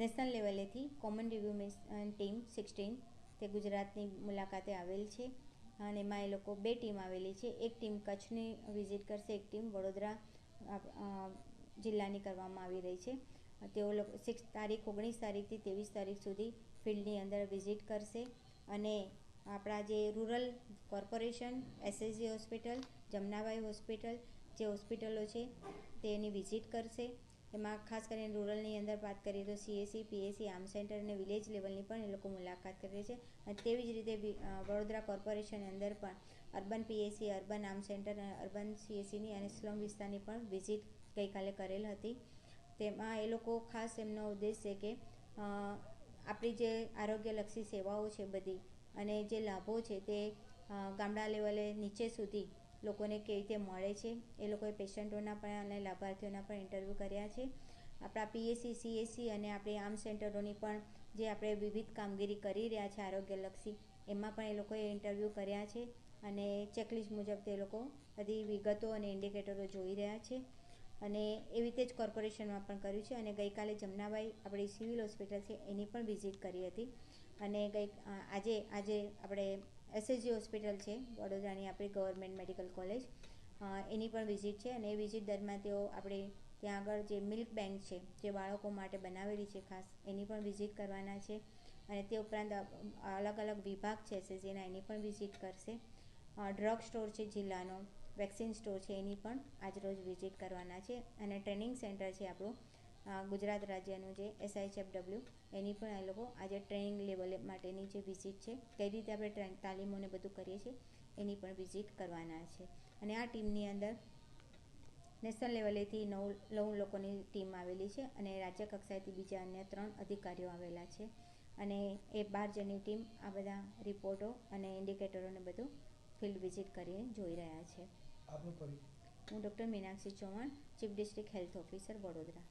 National લેવલેથી common review team sixteen તે ગુજરાતની મુલાકાતે આવેલ છે. અને એમાં એ લોકો બે ટીમ આવેલી છે. એક ટીમ કચ્છની વિઝિટ કરશે, એક ટીમ વડોદરા જિલ્લાની કરવામાં આવી રહી છે. તેઓ લોકો સિક્સ તારીખ, ઓગણીસ તારીખથી ત્રેવીસ તારીખ સુધી ફિલ્ડની અંદર વિઝિટ કરશે. અને આપણા જે rural corporation SSG hospital Jamnabai hospital જે હોસ્પિટલો છે, તેની વિઝિટ કરશે. એમાં ખાસ કરીને રૂરલની અંદર વાત કરીએ તો સીએસસી પીએસસી આર્મ સેન્ટર અને વિલેજ લેવલની પણ એ લોકો મુલાકાત કરે છે. અને તેવી જ રીતે વડોદરા કોર્પોરેશનની અંદર પણ urban PSC urban arm centre અને અર્બન સીએસસીની અને સ્લમ વિસ્તારની પણ વિઝિટ ગઈકાલે કરેલ હતી. તેમાં એ લોકો ખાસ એમનો ઉદ્દેશ છે કે આપણી જે આરોગ્યલક્ષી સેવાઓ છે બધી અને જે લાભો છે તે ગામડા લેવલે નીચે સુધી લોકોને કેવી રીતે મળે છે, એ લોકોએ પેશન્ટોના પણ અને લાભાર્થીઓના પણ ઇન્ટરવ્યૂ કર્યા છે. આપણા પીએસસી, સીએસસી અને આપણી આર્મ સેન્ટરોની પણ જે આપણે વિવિધ કામગીરી કરી રહ્યા છે આરોગ્યલક્ષી, એમાં પણ એ લોકોએ ઇન્ટરવ્યૂ કર્યા છે અને ચેકલિસ્ટ મુજબ તે લોકો બધી વિગતો અને ઇન્ડિકેટરો જોઈ રહ્યા છે. અને એવી રીતે જ કોર્પોરેશનમાં પણ કર્યું છે અને ગઈકાલે જમનાબાઈ આપણી સિવિલ હોસ્પિટલ છે એની પણ વિઝિટ કરી હતી. અને ગઈ આજે આજે આપણે એસએસજી હોસ્પિટલ છે, વડોદરાની આપણી ગવર્મેન્ટ મેડિકલ કોલેજ એની પણ વિઝિટ છે અને એ વિઝિટ દરમિયાન તેઓ આપણે ત્યાં આગળ જે મિલ્ક બેંક છે, જે બાળકો માટે બનાવેલી છે ખાસ, એની પણ વિઝિટ કરવાના છે. અને તે ઉપરાંત અલગ અલગ વિભાગ છે એસએસજીના એની પણ વિઝિટ કરશે. ડ્રગ સ્ટોર છે જિલ્લાનો વેક્સિન સ્ટોર છે, એની પણ આજરોજ વિઝિટ કરવાના છે. અને ટ્રેનિંગ સેન્ટર છે આપણું ગુજરાત રાજ્યનું જે એસઆઈએચએફડબલ્યુ એની પણ એ લોકો આજે ટ્રેનિંગ લેવલ માટેની જે વિઝિટ છે કઈ રીતે આપણે ટ્રેન તાલીમોને બધું કરીએ છીએ એની પણ વિઝિટ કરવાના છે. અને આ ટીમની અંદર નેશનલ લેવલેથી નવ નવ લોકોની ટીમ આવેલી છે અને રાજ્ય કક્ષાએથી બીજા અન્ય ત્રણ અધિકારીઓ આવેલા છે. અને એ બાર જણની ટીમ આ બધા રિપોર્ટો અને ઇન્ડિકેટરોને બધું ફિલ્ડ વિઝિટ કરીને જોઈ રહ્યા છે. હું doctor Meenakshi Chauhan chief district health officer Vadodara.